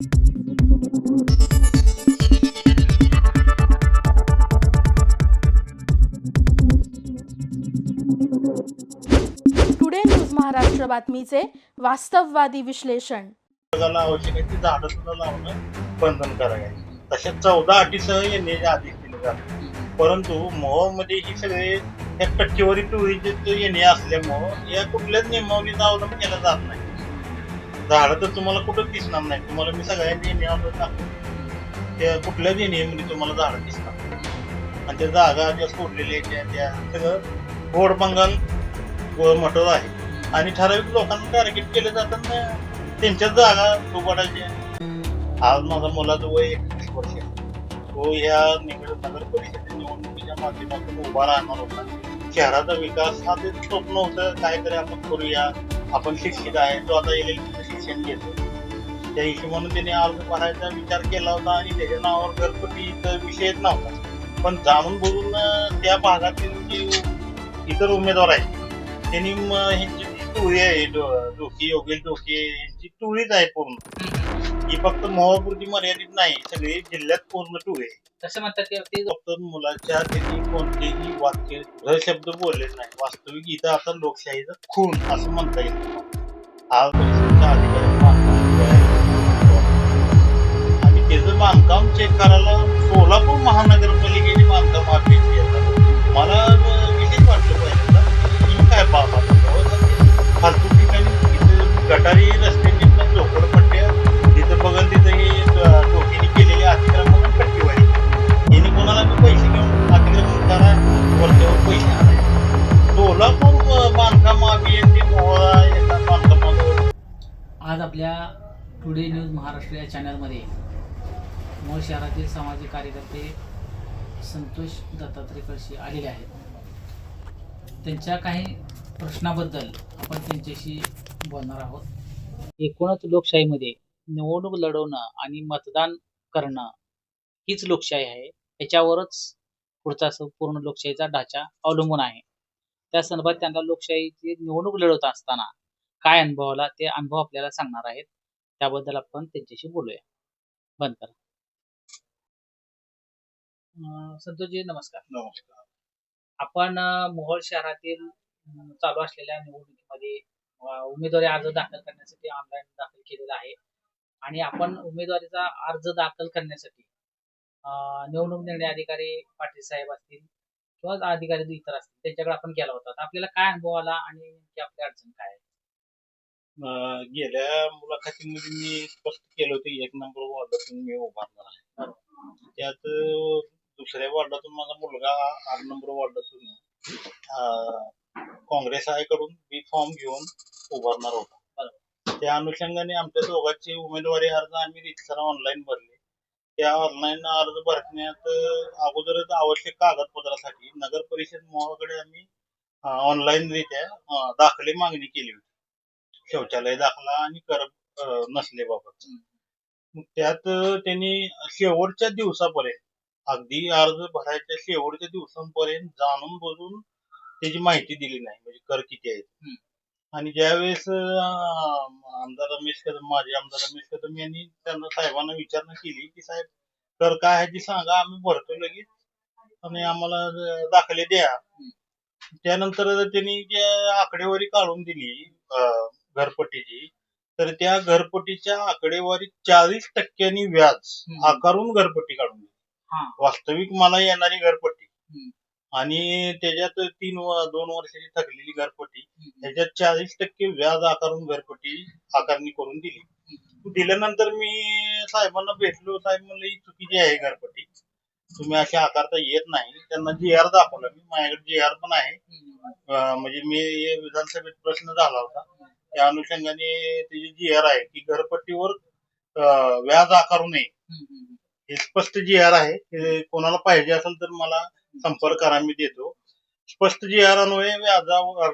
Today news Maharashtra बातमीचे वास्तववादी विश्लेषण आवश्यक आहे ती झाडं सुद्धा लावणं बंधन करायचं. तशा चौदा अटीसह येणे आदेश दिले जातात. परंतु मोहमध्ये ही सगळे या टक्केवारी टोळीचे येणे असल्यामुळं या कुठल्याच नियमावलीचा अवलंब केला जात नाही. झाडं तर तुम्हाला कुठं दिसणार नाही. तुम्हाला मी सगळ्यांनी नियमावली टाकतो. त्या कुठल्याच नियमावली तुम्हाला झाडं दिसणार? आणि त्या जागा ज्या सोडलेल्या आहेत त्या- त्या सगळं गोड बंगाल गोळ आहे. आणि ठराविक लोकांना टार्गेट केलं जातात ना त्यांच्याच जागा उभारायच्या आज माझा मुलाचं वय एकवीस वर्ष आहे. तो या निगड नगर परिषद निवडणुकीच्या माध्यमातून उभा राहणार होता. शहराचा विकास हा ते स्वप्न होतं. काहीतरी आपण करूया. आपण शिक्षित आहे. तो आता एल शिक्षण घेतो त्या हिशोबाने त्याने अर्ज भरायचा विचार केला होता आणि त्याच्या नावावर घरपट्टीचा विषयच नव्हता. पण जाणून बघून अं, त्या भागातील जे इतर उमेदवार आहेत त्यांनी ह्यांची टोळी आहे डोकी योगेश डोके यांची टोळीच आहे पूर्ण. ही फक्त मोहापुरती मर्यादित नाही सगळी जिल्ह्यात पूर्ण टोळी आहे कसं म्हणतात ते? फक्त मुलाच्या त्यांनी कोणतेही वाक्य शब्द बोलले नाही. वास्तविक इथं आता लोकशाहीचा खून असं म्हणता येईल हा अधिकारी आणि त्याचं बांधकाम चेक करायला सोलापूर महानगरपालिकेने बांधकाम अभ्यास केला मला अं, विशेष वाटलं पाहिजे की काय बाबा फालतू ठिकाणी इथं गटारी रस्त्यांनी पण झोपडपट्ट्या तिथं बघल तिथं आपल्या टुडे न्यूज महाराष्ट्र या चॅनलमध्ये मूळ शहरातील सामाजिक कार्यकर्ते संतोष दत्तात्रय कळशी आलेले आहेत. त्यांच्या काही प्रश्नाबद्दल आपण त्यांच्याशी बोलणार आहोत. एकूणच लोकशाहीमध्ये निवडणूक लढवणं आणि मतदान करणं हीच लोकशाही आहे. याच्यावरच पुढचा पूर्ण लोकशाहीचा ढाचा अवलंबून आहे. त्या संदर्भात त्यांना लोकशाहीची निवडणूक लढवत असताना काय अनुभव आला ते अनुभव आपल्याला सांगणार आहेत. त्याबद्दल आपण त्यांच्याशी बोलूया. बंद करा. संतोषजी नमस्कार. नमस्कार. आपण मोहोळ शहरातील चालू असलेल्या निवडणुकीमध्ये उमेदवारी अर्ज दाखल करण्यासाठी ऑनलाईन दाखल केलेला आहे. आणि आपण उमेदवारीचा अर्ज दाखल करण्यासाठी निवडणूक निर्णय अधिकारी पाटील साहेब असतील किंवा अधिकारी इतर असतील त्यांच्याकडे आपण गेला होता. आपल्याला काय अनुभव आला आणि आपली अडचण काय आहे गेल्या मुलाखतीमध्ये मी स्पष्ट केलं होतं एक नंबर वॉर्डातून मी उभारणार आहे. त्यात दुसऱ्या वॉर्डातून माझा मुलगा आठ नंबर वॉर्डातून काँग्रेस आयकडून बी फॉर्म घेऊन उभारणार होता. त्या अनुषंगाने आमच्या दोघांचे उमेदवारी अर्ज आम्ही रितसर ऑनलाईन भरले. त्या ऑनलाईन अर्ज भरण्यात अगोदरच आवश्यक कागदपत्रासाठी नगर परिषद मोहाकडे आम्ही ऑनलाईन रित्या दाखले मागणी केली होती. शौचालय दाखला आणि कर नसलेबाबत मग त्यात त्यांनी शेवटच्या दिवसापर्यंत अगदी अर्ज भरायच्या शेवटच्या दिवसांपर्यंत जाणून बघून त्याची माहिती दिली नाही म्हणजे कर किती आहेत हम्म. आणि ज्यावेळेस आमदार रमेश कदम माजी आमदार रमेश कदम यांनी त्यांना साहेबांना विचारणा केली की साहेब कर काय आहे ती सांगा आम्ही भरतो लगेच आणि आम्हाला दाखले द्या. त्यानंतर त्यांनी जी आकडेवारी काढून दिली अं, घरपट्टीची तर त्या घरपट्टीच्या आकडेवारी चाळीस टक्क्यांनी व्याज हम्म. आकारून घरपट्टी काढून दिली. हा. वास्तविक मला येणारी घरपट्टी. हम्म. आणि त्याच्यात तीन व- दोन वर्षाची थकलेली घरपट्टी हम्म. त्याच्यात चाळीस टक्के व्याज आकारून घरपट्टी आकारणी करून दिली. दिल्यानंतर मी साहेबांना भेटलो. साहेब म्हणलं ही चुकीची आहे घरपट्टी. तुम्ही अशी आकारता येत नाही. त्यांना जी आर दाखवला. मी माझ्याकडे जी आर पण आहे. अं, म्हणजे मी हे विधानसभेत प्रश्न झाला होता. त्या अनुषंगाने त्याची जी आर आहे की घरपट्टीवर अं, व्याज आकारू नये. हे स्पष्ट जी आर आहे हे कोणाला पाहिजे असेल तर मला संपर्क करा मी देतो. स्पष्ट जी आर अन्वये व्याजावर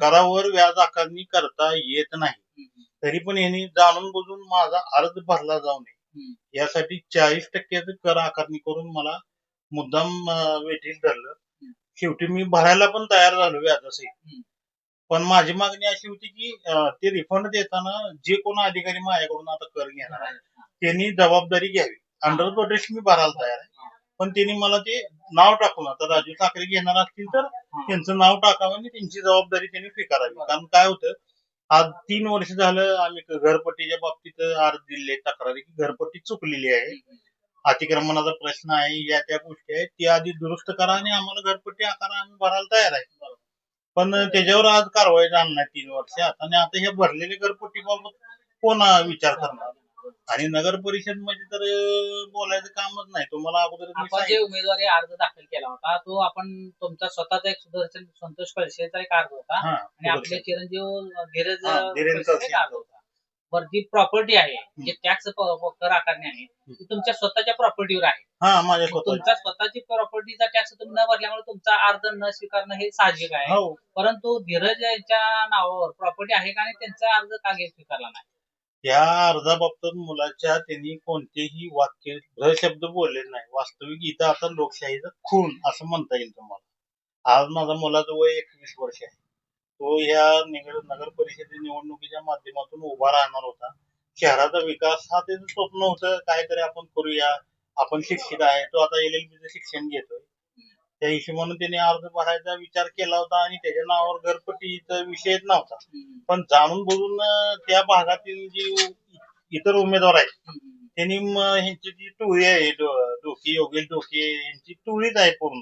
करावर व्याज आकारणी करता येत नाही. तरी पण यांनी जाणून बुजून माझा अर्ज भरला जाऊ नये. यासाठी चाळीस टक्क्याचं कर आकारणी करून मला मुद्दाम अं, वेठीस धरलं. शेवटी मी भरायला पण तयार झालो व्याजासहित. पण माझी मागणी अशी होती की अं, ते रिफंड देताना जे कोण अधिकारी माझ्याकडून आता कर घेणार आहे त्यांनी जबाबदारी घ्यावी. अंडर प्रोटेस्ट मी भरायला तयार आहे. पण त्यांनी मला ते नाव टाकून आता राजू ठाकरे घेणार असतील तर त्यांचं नाव टाकावं आणि त्यांची जबाबदारी त्यांनी स्वीकारावी. कारण काय होतं आज तीन वर्ष झालं आम्ही घरपट्टीच्या बाबतीत अर्ज दिले तक्रारी की घरपट्टी चुकलेली आहे. अतिक्रमणाचा प्रश्न आहे या त्या गोष्टी आहेत. त्या आधी दुरुस्त करा आणि आम्हाला घरपट्टी आकारा आम्ही भरायला तयार आहे. पण त्याच्यावर आज कारवाई झाली नाही तीन वर्षात आणि आता हे भरलेले घरपट्टी बाबत कोण विचार करणार? आणि नगर परिषदमध्ये तर बोलायचं कामच नाही. तुम्हाला अगोदर मी आपण जे सांगितलं. उमेदवारी अर्ज दाखल केला होता तो आपण तुमचा स्वतःचा एक सुदर्शन संतोष कळशेचा एक अर्ज होता. हा, आणि आपले चिरंजीव धीरज हा, कळशेचा एक कळशे. अर्ज होता. वर जी प्रॉपर्टी आहे जे टॅक्स कर आकारणे आहे ती तुमच्या स्वतःच्या प्रॉपर्टीवर आहे. हा माझ्या तुमच्या स्वतःची प्रॉपर्टीचा टॅक्स तुम्ही न भरल्यामुळे तुमचा अर्ज न स्वीकारणं हे साहजिक आहे. हो. परंतु धीरज यांच्या नावावर प्रॉपर्टी आहे का आणि त्यांचा अर्ज का घेत स्वीकारला नाही? त्या अर्जाबाबतीत मुलाच्या त्यांनी कोणतेही वाक्य शब्द बोलले नाही. वास्तविक इथं आता लोकशाहीचा खून असं म्हणता येईल तुम्हाला. आज माझा मुलाचं वय एकवीस वर्ष आहे. तो ह्या नगर नगर परिषदे निवडणुकीच्या माध्यमातून उभा राहणार होता. शहराचा विकास हा त्याचं स्वप्न होतं. काहीतरी आपण करूया. आपण शिक्षित आहे. तो आता एल एल चं शिक्षण घेतोय. त्या हिशोबाने त्याने अर्ज भरायचा विचार केला होता आणि त्याच्या नावावर घरपट्टीचा विषयच नव्हता. पण जाणून बुजून त्या भागातील जी इतर उमेदवार आहेत त्यांनी म ह्यांची जी टोळी आहे डो- डोके योगेश डोके यांची टोळीच आहे पूर्ण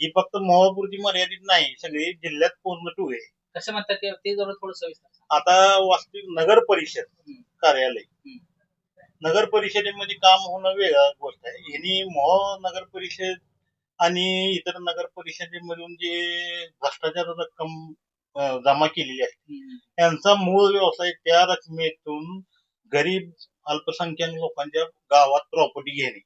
ही फक्त मोहापुरती मर्यादित नाही सगळी जिल्ह्यात पूर्ण टोळी आहे कसं म्हणतात ते ते जरा थोडं सविस्तर सांगा. आता वास्तविक नगर परिषद हम्म. कार्यालय हम्म. नगर परिषदेमध्ये काम होणं वेगळा गोष्ट आहे यांनी मोह नगर परिषद आणि इतर नगर परिषदेमधून जे भ्रष्टाचार रक्कम अं, जमा केलेली आहे हम्म. यांचा मूळ व्यवसाय त्या रकमेतून गरीब अल्पसंख्याक लोकांच्या गावात प्रॉपर्टी घेणे.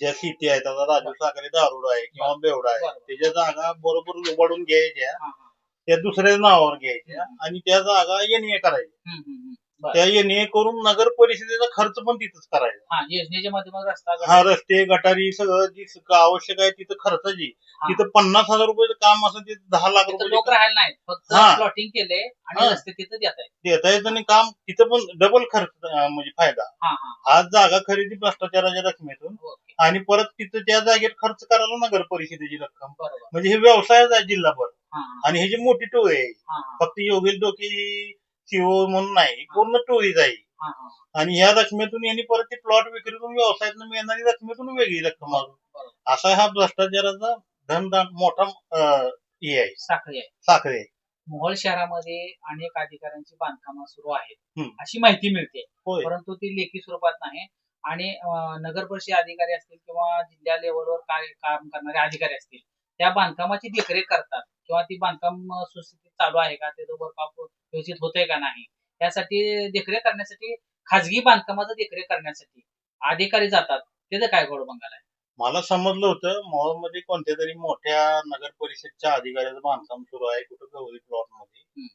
ज्या शेती आहेत आता राजू साखरे दारुड आहे किंवा बेवडा आहे. त्याच्या जागा बरोबर लुबाडून घ्यायच्या. त्या दुसऱ्या नावावर घ्यायच्या आणि त्या जागा एनए करायच्या त्या एनए करून नगर परिषदेचा खर्च पण तिथंच करायचा. हा योजनेच्या माध्यमातून रस्ता हा रस्ते गटारी सगळं जी स- आवश्यक आहे तिथं खर्चाची हा. तिथं पन्नास हजार रुपयाचं काम असं तिथं दहा लाख तिथं रुपये लोक राहायला नाहीत. फक्त हा. प्लॉटिंग केले आणि हा. रस्ते तिथं देत आहेत देता येतं आणि काम तिथं पण डबल खर्च अं, म्हणजे फायदा. हा हा. आज जागा खरेदी भ्रष्टाचाराच्या रकमेतून ओके. आणि परत तिथं त्या जागेत खर्च करायला नगर परिषदेची रक्कम. बरोबर. म्हणजे हे व्यवसायच आहे जिल्हाभर हा हा. आणि हे जी मोठी टोळी आहे. हा हा. फक्त योगेश डोके सीओ म्हणून नाही पूर्ण टोळीच आहे आणि ह्या रकमेतून यांनी परत ती प्लॉट विक्रीतून व्यवसायातून मिळणारी रकमेतून वेगळी रक्कम बरोबर. असा हा भ्रष्टाचाराचा धनदा मोठा हे आहे. साखळी आहे. साखरे आहे. मोहोळ शहरामध्ये अनेक अधिकाऱ्यांची बांधकामं सुरू आहेत. अशी माहिती मिळते. परंतु ती लेखी स्वरूपात नाही. आणि नगर परिषद अधिकारी असतील किंवा जिल्हा लेवलवर काय काम करणारे अधिकारी असतील त्या बांधकामाची देखरेख करतात. किंवा ती बांधकाम सुस्थितीत चालू आहे का? त्याचं वर्कआउट व्यवस्थित होतंय का नाही? यासाठी देखरेख करण्यासाठी खाजगी बांधकामाचं देखरेख करण्यासाठी अधिकारी जातात. त्याचं काय गोड बंगाल आहे? मला समजलं होतं मोहोळमध्ये कोणत्या तरी मोठ्या नगर परिषदच्या अधिकाऱ्याचं बांधकाम सुरू आहे कुठं गौरी प्लॉटमध्ये.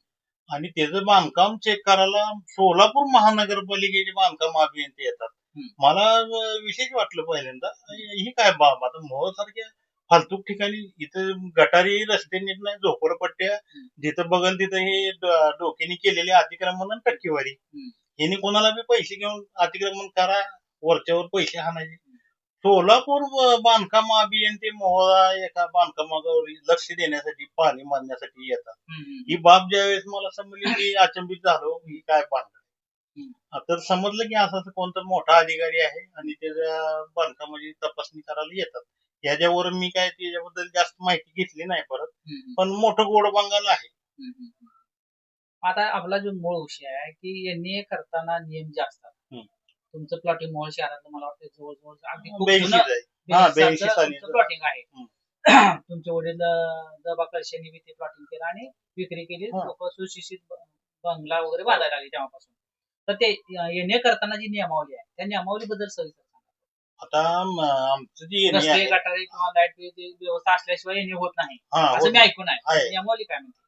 आणि त्याचं बांधकाम चेक करायला सोलापूर महानगरपालिकेचे बांधकाम अभियंते येतात. मला विशेष वाटलं पहिल्यांदा ही काय बाब आता मोहोळ सारख्या फालतूक ठिकाणी इथं गटारी रस्ते नीट नाही झोपडपट्ट्या जिथं बघल तिथं हे डोक्याने केलेले अतिक्रमण आणि टक्केवारी. यांनी कोणाला बी पैसे घेऊन अतिक्रमण करा वरच्यावर पैसे हाणायचे सोलापूर बांधकाम अभियंते मोहळा एका बांधकामावर लक्ष देण्यासाठी पाणी मारण्यासाठी येतात. ही बाब ज्यावेळेस मला समजली की अचंबित झालो ही काय बांधकाम. तर समजलं की असं असं कोणता मोठा अधिकारी आहे आणि त्याच्या बांधकामाची तपासणी करायला येतात. याच्यावर मी काय त्याच्याबद्दल जास्त माहिती घेतली नाही परत पण मोठं गोड बंगाल आहे. आता आपला जो मूळ विषय आहे की यांनी करताना नियम जे असतात. तुमचं प्लॉटिंग मोहोळ शहरातलं मला वाटतं जवळजवळ अगदी. प्लॉटिंग आहे. तुमचे वडील दबा कळशेनी बी ते प्लॉटिंग केलं आणि विक्री केली. लोक सुशिक्षित बंगला वगैरे बांधायला लागले तेव्हापासून तर ते येणे करताना जी नियमावली आहे त्या नियमावली बद्दल सविस्तर आता आमचं जी येणे रस्ते आहे. गटारी किंवा लाइट व्यवस्था असल्याशिवाय येणे होत नाही. हा असं मी होतं. ऐकून आहे. आहे. नियमावली काय म्हणते?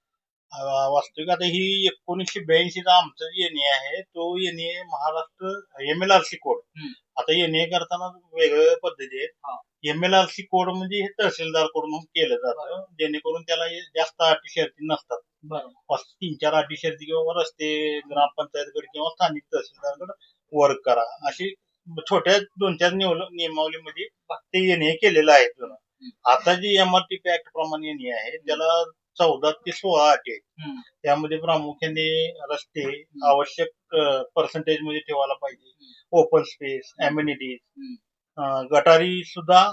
अं, वास्तविक आता ही एकोणीसशे ब्याऐंशीचा आमचं जे एनए आहे तो NA Maharashtra M L R C code हम्म. आता एनए करताना वेगवेगळ्या पद्धती हा. आहेत M L R C code म्हणजे हे तहसीलदारकडून केलं जातं. जेणेकरून त्याला हे जास्त अटी शर्ती नसतात. बरोबर पाच तीन चार अटी शर्ती किंवा रस्ते ग्रामपंचायतकडे किंवा स्थानिक तहसीलदारकडे वर्क करा. अशी छोट्या दोन चार नियम- नियमावलीमध्ये ते येणे केलेलं आहे जुनं. आता जी एमआरटी ऍक्ट प्रमाणे येणे आहे त्याला चौदा ते सोळा अटी आहेत. त्यामध्ये प्रामुख्याने रस्ते आवश्यक पर्सेंटेजमध्ये ठेवायला पाहिजे ओपन स्पेस अम्युनिटीज हम्म. गटारी सुद्धा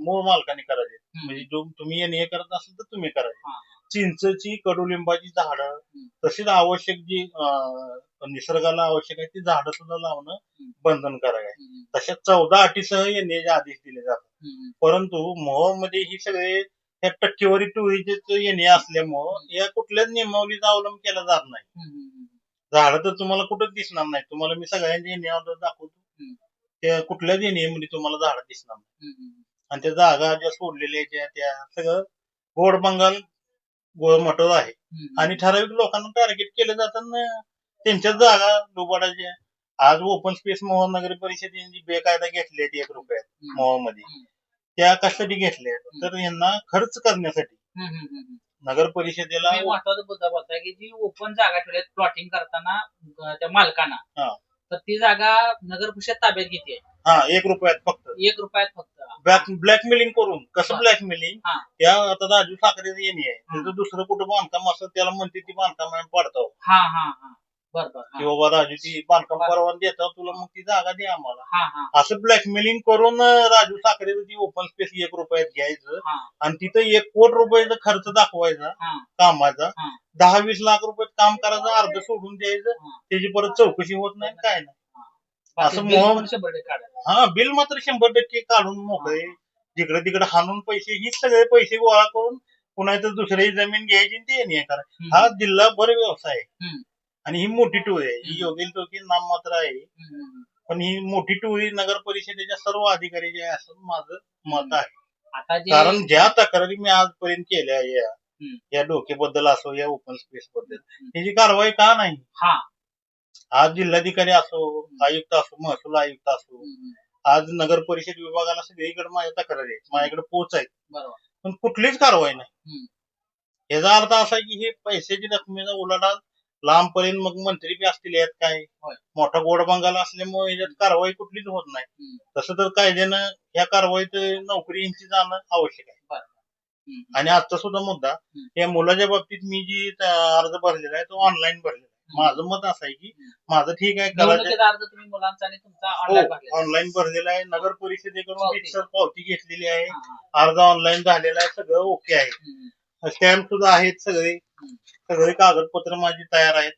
मूळ मालकाने करायचे. म्हणजे जो तुम्ही हे करत असाल तर तुम्ही करायचे. चिंचची कडुलिंबाची झाडं. तशीच आवश्यक जी निसर्गाला आवश्यक आहे ती झाडं सुद्धा लावणं बंधनकारक आहे. तशा चौदा अटीसह येण्याचे आदेश दिले जातात. परंतु मोहमध्ये ही सगळे ह्या टक्केवारी टोळीचे येणे असल्यामुळं या कुठल्याच नियमावलीचा अवलंब केला जात नाही. झाडं तर तुम्हाला कुठंच दिसणार नाही. तुम्हाला मी सगळ्यांच्या येण्यावर दाखवतो. त्या कुठल्याच येण्यामध्ये तुम्हाला झाडं दिसणार नाही. आणि त्या जागा ज्या सोडलेल्या आहेत त्या- सगळं गोड बंगाल गोळ मटोर आहे. आणि ठराविक लोकांना टार्गेट केलं जातं ना त्यांच्याच जागा दुबाडाच्या आज ओपन स्पेस मोहन नगर परिषदेने जी बेकायदा घेतली एक रुपयात हम्म. त्या कशासाठी घेतल्या? तर यांना खर्च करण्यासाठी. नगर परिषदेला महत्त्वाचा मुद्दा बोलताय की जी ओपन जागा ठेवल्यात प्लॉटिंग करताना त्या मालकांना. तर ती जागा नगर परिषद ताब्यात घेते हा एक रुपयात फक्त एक रुपयात फक्त ब्लॅक ब्लॅकमेलिंग करून कसं. ब्लॅकमेलिंग. त्या आता राजू ठाकरे येणे आहे त्याचं दुसरं कुठं बांधकाम असं त्याला म्हणते ती बांधकाम पाडतो हा हा हा बर की. बाबा राजू ती बांधकाम. परवानगी देतो तुला मग ती जागा दे आम्हाला. हा हा. असं ब्लॅकमेलिंग करून राजू ठाकरे ती ओपन स्पेस एक रुपयात घ्यायचं हा. आणि तिथं एक कोटी रुपयाचा खर्च दाखवायचा हा. कामाचा. हा. दहा वीस लाख रुपये काम करायचं अर्ध सोडून द्यायचं. हा. त्याची परत चौकशी होत नाही काय नाही. बाकी असं बिल मोह- पण शंभर टक्के काढायला हा बिल मात्र शंभर टक्के काढून मोकळे. जिकडे तिकडे हाणून पैसे हीच सगळे पैसे गोळा करून पुन्हा दुसरी जमीन घ्यायची आणि ते नाही करा. हम्म. हा जिल्हा भर व्यवसाय आहे. हम्म. आणि ही मोठी टोळी आहे. ही. योगेल टोकी नाम मात्र आहे. पण ही मोठी टोळी नगर परिषदेच्या सर्व अधिकारी जे आहे असं माझं मत आहे. आता जे कारण ज्या तक्रारी मी आजपर्यंत केल्या या हम्म. या डोकेबद्दल असो या ओपन स्पेस बद्दल त्याची कारवाई का नाही? हा. आज जिल्हाधिकारी असो आयुक्त असो महसूल आयुक्त असो हम्म. आज नगर परिषद विभागाला सगळीकडे माझ्या तक्रारी आहेत. माझ्याकडे पोच आहेत. बरोबर. पण कुठलीच कारवाई नाही. हम्म. याचा अर्थ असा की हे पैशाची रकमेचा उलाढाल लांबपर्यंत मग मंत्री बी असतील यात काय होय. मोठा गोड बंगाल असल्यामुळे याच्यात कारवाई कुठलीच होत नाही हम्म. तसं तर कायद्यानं या कारवाईत नोकरी यांची जाणं आवश्यक आहे हम्म. आणि आजचा सुद्धा मुद्दा या मुलाच्या बाबतीत मी जी अर्ज भरलेला आहे तो ऑनलाईन भरलेला आहे माझं मत असं आहे की माझं ठीक आहे करायचं निवडणुकीचा अर्ज तुम्ही मुलांचा आणि तुमचा ऑनलाईन भरलेला आहे. ऑनलाईन भरलेला आहे नगर परिषदेकडून पावती. रितसर पावती घेतलेली आहे हा, हा. अर्ज ऑनलाईन झालेला आहे सगळं ओके आहे हम्म. स्टॅम्प सुद्धा आहेत सगळे सगळे कागदपत्र माझी तयार आहेत.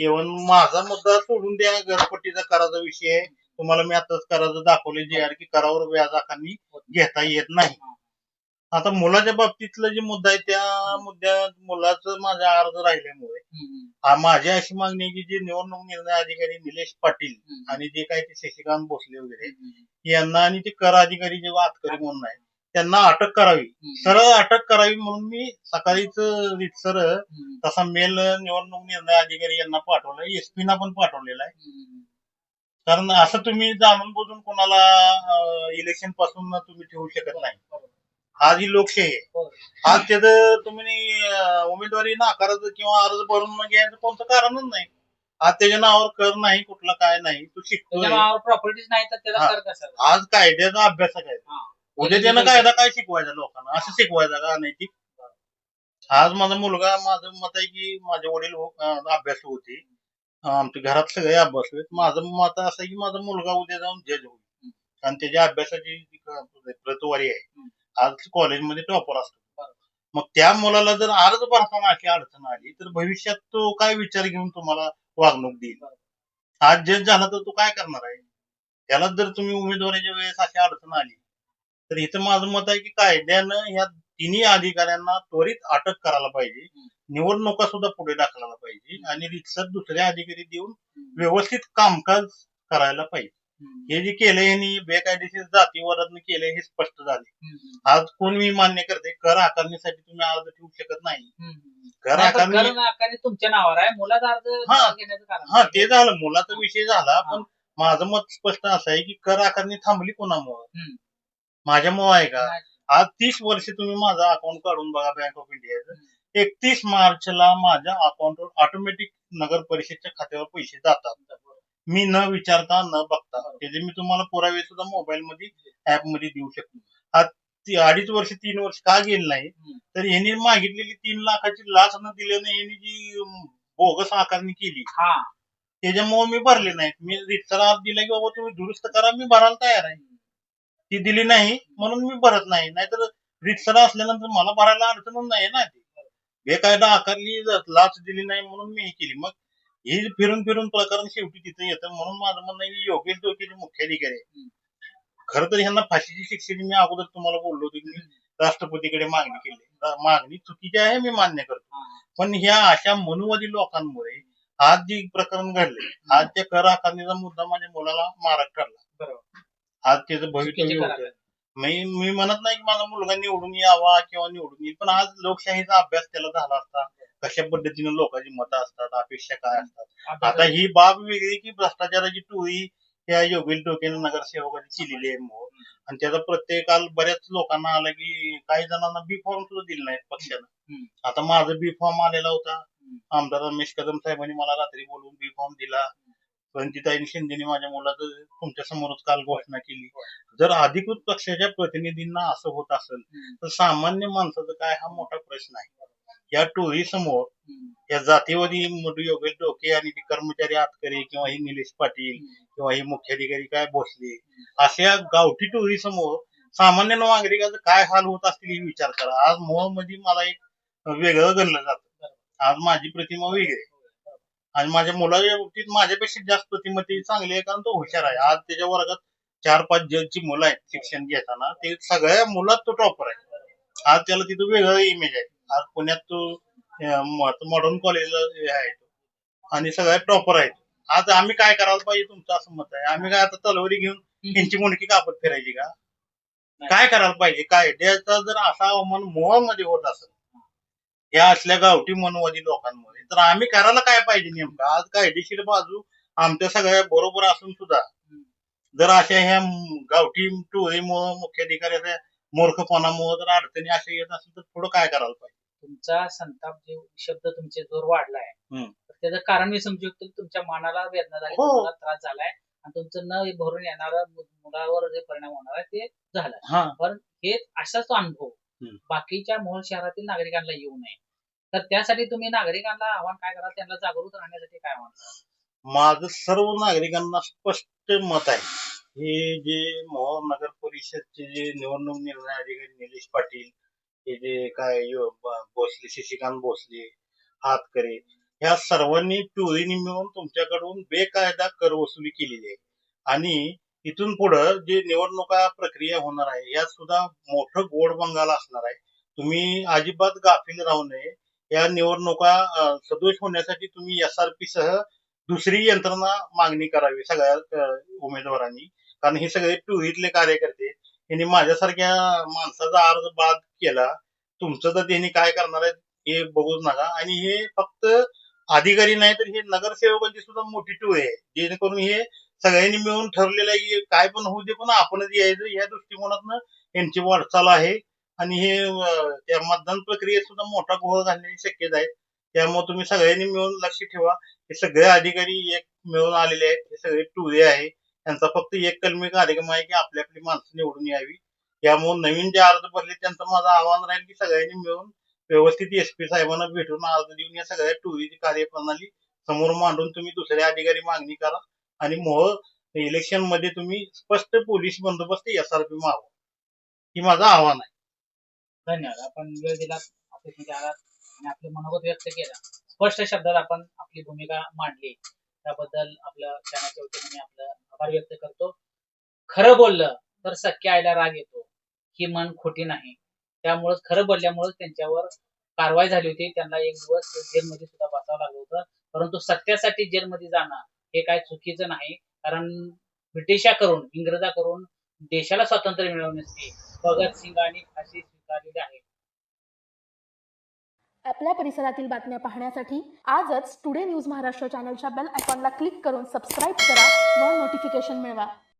इव्हन माझा मुद्दा सोडून द्या घरपट्टीचा कराचा विषय आहे तुम्हाला मी आताच कराचं दाखवले जे आहे की करावर व्याज आकारणी घेता येत नाही आता मुलाच्या बाबतीतला जे मुद्दा आहे त्या मुद्द्या मुलाचं माझा अर्ज राहिल्यामुळे. हा माझी अशी मागणी आहे की जे निवडणूक निर्णय अधिकारी निलेश पाटील. आणि जे काही ते शशिकांत भोसले वगैरे. यांना आणि ते कर अधिकारी जे वातकरी म्हणून आहे त्यांना अटक करावी. सरळ अटक करावी म्हणून मी सकाळीच रितसर. तसा मेल निवडणूक निर्णय अधिकारी यांना एसपी ना पण पाठवलेला आहे. कारण असं तुम्ही जाणून बुजून कोणाला इलेक्शनपासून तुम्ही ठेवू शकत नाही. आज ही लोकशाही आहे. आज त्याचं तुम्ही उमेदवारी नाकारायचं किंवा अर्ज भरून घ्यायचं कोणतं कारणच नाही आज त्याच्या नावावर कर नाही कुठला काय नाही तो नावावर प्रॉपर्टीज नाही तर आज कायद्याचा अभ्यासक आहे. उद्या त्यानं कायदा काय शिकवायचा लोकांना? असं शिकवायचा का अनैतिक आज माझा मुलगा माझं मत आहे की माझे वडील अं, अभ्यासू होते. आमच्या घरात सगळे अभ्यासू आहेत. माझं मत असं आहे की माझा मुलगा उद्या जाऊन जज होईल. आणि त्याच्या अभ्यासाची प्रतवारी आहे आज कॉलेजमध्ये टॉपर असतो. मग त्या मुलाला जर अर्ज भरताना अशी अडचण आली तर भविष्यात तो काय विचार घेऊन तुम्हाला वागणूक देईल? आज जज झाला तर तो काय करणार आहे? त्याला जर तुम्ही उमेदवारीच्या वेळेस अशी अडचण आली तर इथं माझं मत आहे की कायद्यानं या तिन्ही अधिकाऱ्यांना त्वरित अटक करायला पाहिजे निवडणुका सुद्धा पुढे ढकलायला पाहिजे आणि रितसर दुसरे अधिकारी देऊन व्यवस्थित कामकाज करायला पाहिजे. हे जे केलंय यांनी बेकायदेशीर जातीवादात केलंय हे स्पष्ट झाले. आज कोण मी मान्य करते कर आकारणीसाठी तुम्ही अर्ज ठेवू शकत नाही. कर आकारणी कर आकारणी तुमच्या नावावर आहे मुलाचा अर्ज हा. हा ते झालं मुलाचा विषय झाला. पण माझं मत स्पष्ट असं आहे की कर आकारणी थांबली कोणामुळं. माझ्यामुळं आहे का. आज तीस वर्ष तुम्ही माझा अकाउंट काढून बघा बँक ऑफ इंडियाचं एकतीस मार्चला माझ्या अकाउंटवर ऑटोमॅटिक नगर परिषदच्या खात्यावर पैसे जातात. मी न विचारता न बघता. त्याचे मी तुम्हाला पुरावे सुद्धा मोबाईल मध्ये ऍपमध्ये देऊ शकतो. आज ती अडीच वर्ष तीन वर्ष का गेले नाही? तर यांनी मागितलेली तीन लाखाची लाच न दिल्याने यांनी जी बोगस आकारणी केली. हा. त्याच्यामुळे मी भरले नाहीत. मी रितसर दिला की बाबा तुम्ही दुरुस्त करा मी भरायला तयार आहे. ती दिली नाही म्हणून मी भरत नाही. नाहीतर रितसर असल्यानंतर मला भरायला अडचण नाही ना ती. बेकायदा आकारली लाच दिली नाही म्हणून मी हे केली. मग हे फिरून फिरून प्रकरण शेवटी तिथे येतं. म्हणून माझं म्हणणं आहे योगेश डोकेचे मुख्याधिकारी आहे. खरं तर ह्यांना फाशीची शिक्षेची मी अगोदर तुम्हाला बोललो होतो की राष्ट्रपतीकडे मागणी केली. मागणी चुकीची आहे मी मान्य करतो. पण ह्या अशा मनुवादी लोकांमुळे आज जे प्रकरण घडले आज त्या कर आकारणीचा मुद्दा माझ्या मुलाला मारक ठरला. बरोबर. आज त्याचं भवितव्य चुकीचे होतं करार. मी मी म्हणत नाही की माझा मुलगा निवडून यावा किंवा निवडून येईल पण आज लोकशाहीचा अभ्यास त्याला झाला असता. कशा पद्धतीने लोकांची मतं असतात अपेक्षा काय असतात? आता ही बाब वेगळी की भ्रष्टाचाराची टोळी या योगेश डोकेनं नगरसेवकांनी केलेली आहे आणि त्याचा प्रत्येकाल बऱ्याच लोकांना आला की काही जणांना बी फॉर्म सुद्धा दिले नाहीत पक्षानं. हम्म. आता माझा बी फॉर्म आलेला होता. आमदार रमेश कदम साहेबांनी मला रात्री बोलून बी फॉर्म दिला. रणजिताई शिंदेने माझ्या मुलाचं तुमच्या समोरच काल घोषणा केली. जर अधिकृत पक्षाच्या प्रतिनिधींना असं होत असेल तर सामान्य माणसाचा काय हा मोठा प्रश्न आहे? या टोळी समोर या जातीवादी योगेश डोके आणि ते कर्मचारी आतकरे किंवा हे निलेश पाटील किंवा हे मुख्याधिकारी काय भोसले अशा गावठी टोळी समोर सामान्य नागरिकाचा काय हाल होत असतील हे विचार करा. आज मोहमध्ये मला एक वेगळं गणलं जातं. आज माझी प्रतिमा वेगळी आणि माझ्या मुलाच्या बाबतीत माझ्यापेक्षा जास्त प्रतिमा ती चांगली आहे कारण तो हुशार आहे. आज त्याच्या वर्गात चार पाच जजची मुलं आहेत शिक्षण घेताना. ते सगळ्या मुलात तो टॉपर आहे. आज त्याला तिथं वेगळं इमेज आहे. आज पुण्यात तो मॉडर्न कॉलेजला आहे तो. आणि सगळ्यात टॉपर आहे तो. आज आम्ही काय करायला पाहिजे तुमचं असं मत आहे? आम्ही काय आता तलवारी घेऊन यांची मुंडकी कापत फिरायची का? काय करायला पाहिजे? काय? त्याचा जर असा अवमान मोहामध्ये होत असेल या असल्या गावठी मनवादी लोकांमुळे तर आम्ही करायला काय पाहिजे नेमकं? आज कायदेशीर बाजू आमच्या सगळ्या बरोबर असून सुद्धा. जर अशा ह्या गावठी टोळीमुळे मुख्याधिकाऱ्याच्या मूर्खपणामुळे जर अडचणी अशा येत असेल तर पुढे काय करायला पाहिजे? तुमचा संताप जे शब्द तुमचे जोर वाढलाय. तर त्याचं कारण मी समजू शकतो तुमच्या मनाला वेदना झाली हो. तुम्हाला त्रास झालाय आणि तुमचं न भरून येणारा मुलावर जे परिणाम होणार आहे ते झालाय. हा. पण हे असाच तो अनुभव. बाकीच्या मोहोळ शहरातील नागरिकांना येऊ नये. तर त्यासाठी तुम्ही नागरिकांना आव्हान काय करा त्यांना जागृत राहण्यासाठी काय आव्हान? माझं सर्व नागरिकांना स्पष्ट मत आहे. हे जे मोहोळ नगर परिषदचे जे निवडणूक निर्णय अधिकारी निलेश पाटील हे जे काय भोसले शशिकांत भोसले हातकरे ह्या सर्वांनी टोळीने मिळून तुमच्याकडून बेकायदा कर वसुली केलेली आहे. आणि इथून पुढं जे निवडणुका प्रक्रिया होणार आहे यात सुद्धा मोठं गोड बंगाल असणार आहे. तुम्ही अजिबात गाफील राहू नये. या निवडणुका सदोष होण्यासाठी तुम्ही एसआरपी सह दुसरी यंत्रणा मागणी करावी सगळ्या उमेदवारांनी. कारण हे सगळे टुरीतले कार्यकर्ते यांनी माझ्यासारख्या माणसाचा अर्ज बाद केला तुमचं तर त्यांनी काय करणार आहे हे बघूच नका. आणि हे फक्त अधिकारी नाही तर हे नगरसेवकांची सुद्धा मोठी टोळी आहे. जेणेकरून हे सगळ्यांनी मिळून ठरलेलं आहे की काय पण होऊ दे पण आपणच यायचं. या दृष्टिकोनातनं यांची वाटचाल आहे. आणि हे त्या मतदान प्रक्रियेत सुद्धा मोठा घोळ घालण्याची शक्यता आहे. त्यामुळे तुम्ही सगळ्यांनी मिळून लक्ष ठेवा. हे सगळे अधिकारी एक मिळून आलेले आहेत. हे सगळे टुरे आहे. त्यांचा फक्त एक कलमी कार्यक्रम आहे की आपली आपली माणसं निवडून यावी. त्यामुळे नवीन जे अर्ज भरले त्यांचं माझं आव्हान राहील की सगळ्यांनी मिळून व्यवस्थित एस पी साहेबांना भेटून अर्ज देऊन या सगळ्या टुरीची कार्यप्रणाली समोर मांडून तुम्ही दुसऱ्या अधिकारी मागणी करा. आणि मोह इलेक्शनमध्ये तुम्ही स्पष्ट पोलीस बंदोबस्त एसआरपी मावा ही माझं आव्हान आहे. धन्यवाद. आपण वेळ दिला ऑफिसमध्ये आलात आणि आपले मनोगत व्यक्त केला. स्पष्ट शब्दात आपण आपली भूमिका मांडली. त्याबद्दल आपल्या चॅनलच्या वतीने मी आपलं आभार व्यक्त करतो. खरं बोललं तर सख्या आईला राग येतो. ही मन खोटी नाही. त्यामुळेच खरं बोलल्यामुळे त्यांच्यावर कारवाई झाली होती. त्यांना एक दिवस जेलमध्ये सुद्धा बसावं लागलं होतं. परंतु सत्यासाठी जेलमध्ये जाणं हे काय चुकीचं नाही. कारण ब्रिटिशाकडून इंग्रजाकडून देशाला स्वातंत्र्य मिळवण्यासाठी भगतसिंगांनी फाशी स्वीकारलेली आहे आपल्या परिसरातील बातम्या पाहण्यासाठी आजच टुडे न्यूज महाराष्ट्र चॅनलच्या बेल आयकॉनला क्लिक करून सबस्क्राईब करा व नोटिफिकेशन मिळवा.